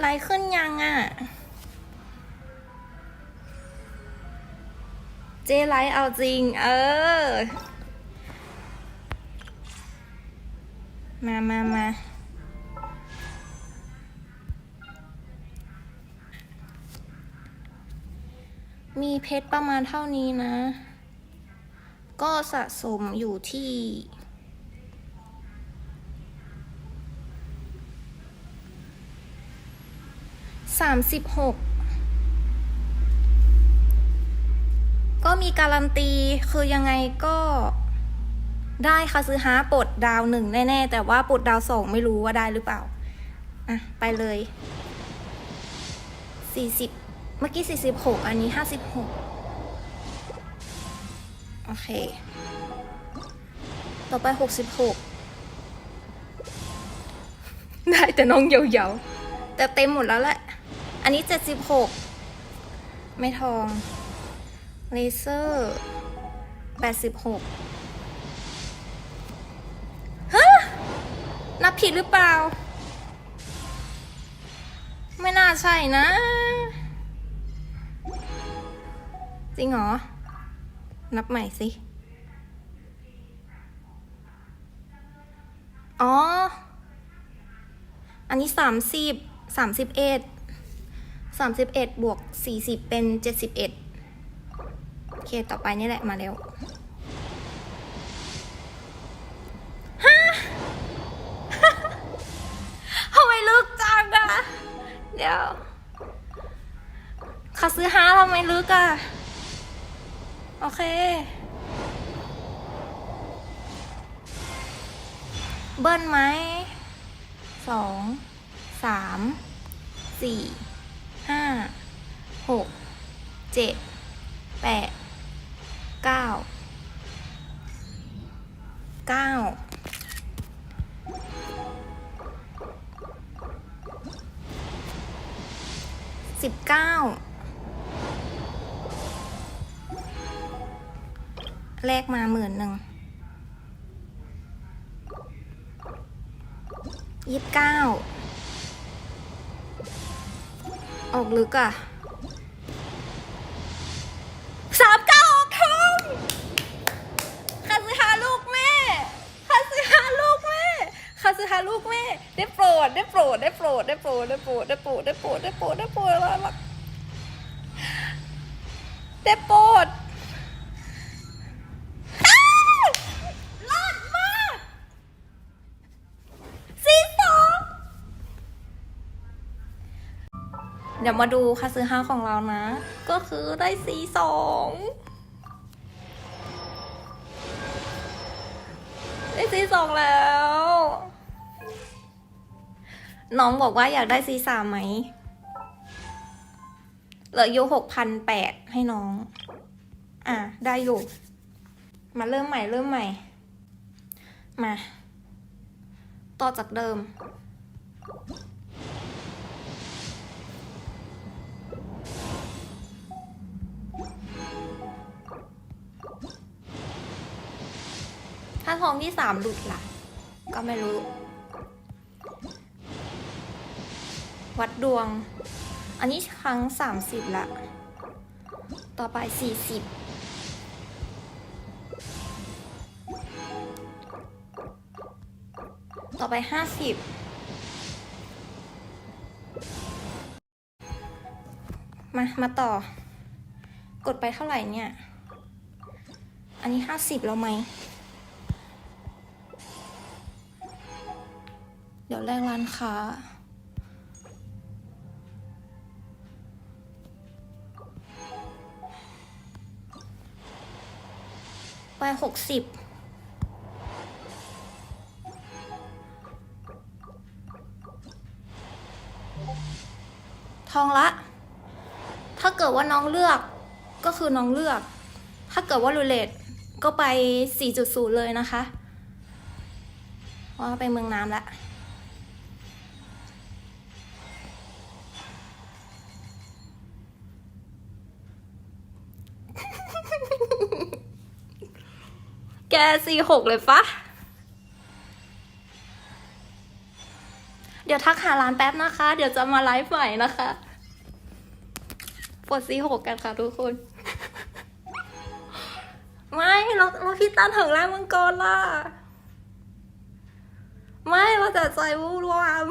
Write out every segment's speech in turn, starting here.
ไลค์ขึ้นยังอะ เจไลค์เอาจริง เออ มามามามีเพชรประมาณเท่านี้นะ ก็สะสมอยู่ที่ สามสิบหกก็มีการันตีคือยังไงก็ได้ค่ะซื้อฮาปลดดาวหนึ่งแน่ ๆ แต่ว่าปลดดาวสองไม่รู้ว่าได้หรือเปล่า อะ ไปเลยสี่สิบเมื่อกี้สี่สิบหกอันนี้ห้าสิบหกโอเค ต่อไปหกสิบหกได้แต่น้องเยาๆแต่เต็มหมดแล้วแหละ อันนี้เจ็ดสิบหกไม่ทอง เลเซอร์แปดสิบหกฮะ นับผิดหรือเปล่า ไม่น่าใช่นะ จริงเหรอ นับใหม่สิอ๋อ อันนี้สามสิบสามสิบเอ็ด สามสิบเอ็ดบวกสี่สิบเป็นเจ็ดสิบเอ็ดโอเค ต่อไปนี่แหละมาแล้วฮะทำไมลึกจังอะเดี๋ยวขาซื้อฮาทำไมลึกอะโอเค เบิ้ลไหมสองสามสี่ ห้าหกเจ็ดแปดเก้าเก้าสิบเก้าแลกมาหมื่นหนึ่งยี่สิบเก้า ออกลึกอะสามเก้าออกทองคาซึฮาลูกแม่คาซึฮาลูกแม่คาซึฮาลูกแม่ ได้โปรดได้โปรดได้โปรดได้โปรดได้โปรดได้โปรดได้โปรดได้โปรดได้โปรดอะไรดได้โปรด ดี๋ยวมาดูคาซื้อห้าของเรานะ ก็คือได้สีสองได้สีสองแล้ว น้องบอกว่าอยากได้สีสามไหมเหลืออยู่หกพันแปดให้น้อง อะ ได้อยู่ มาเริ่มใหม่เริ่มใหม่ มา ต่อจากเดิม ถ้าทองที่สามหลุดล่ะ ก็ไม่รู้ วัดดวง อันนี้ครั้งสามสิบละ ต่อไปสี่สิบต่อไปห้าสิบมา มาต่อ กดไปเท่าไหร่เนี่ย อันนี้ห้าสิบแล้วไหม เดี๋ยวแรกร้านค้า ไปหกสิบทองละ ถ้าเกิดว่าน้องเลือกก็คือน้องเลือก ถ้าเกิดว่ารูเลตก็ไป 4.0 เลยนะคะเพราะว่าไปเมืองน้ำละ แกสี่หกเลยปะเดี๋ยวทักหาร้านแป๊บนะคะ เดี๋ยวจะมาไลฟ์ใหม่นะคะปวดซีหกกันค่ะทุกคน ไม่เราเราพี่ตันถึงแรกมังกรล่ะ ไม่เราจะใจวูรวาม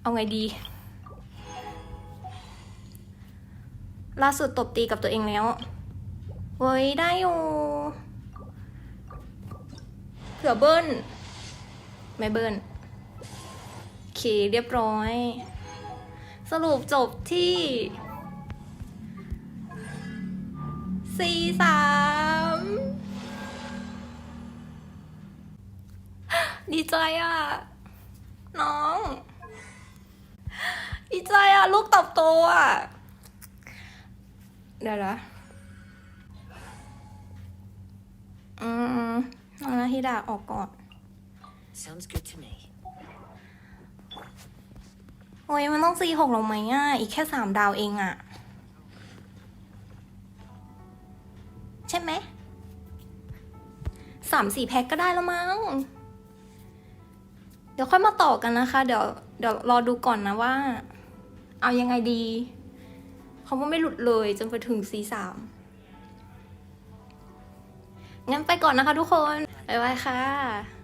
เอาไงดีล่าสุดตบตีกับตัวเองแล้ว เว้ยได้อยู่เผื่อเบิ้ลไม่เบิ้ลโอเคเรียบร้อย สรุปจบที่สี่สามดีใจอะ น้อง ดีใจอะ ลูกเตอบโตอะ เดี๋ยวนะ อืมเอานาฮิดาออกก่อน Sounds good to me. โอ้ยมันต้องซีหกหรอไหมอะ อีกแค่สามดาวเองอะ ใช่ไหมสามสี่แพ็คก็ได้แล้วมั้ง เดี๋ยวค่อยมาต่อกันนะคะ เดี๋ยวเดี๋ยวรอดูก่อนนะว่า เอายังไงดี เขาว่าไม่หลุดเลยจนไปถึงซีสาม งั้นไปก่อนนะคะทุกคน บ๊ายบายค่ะ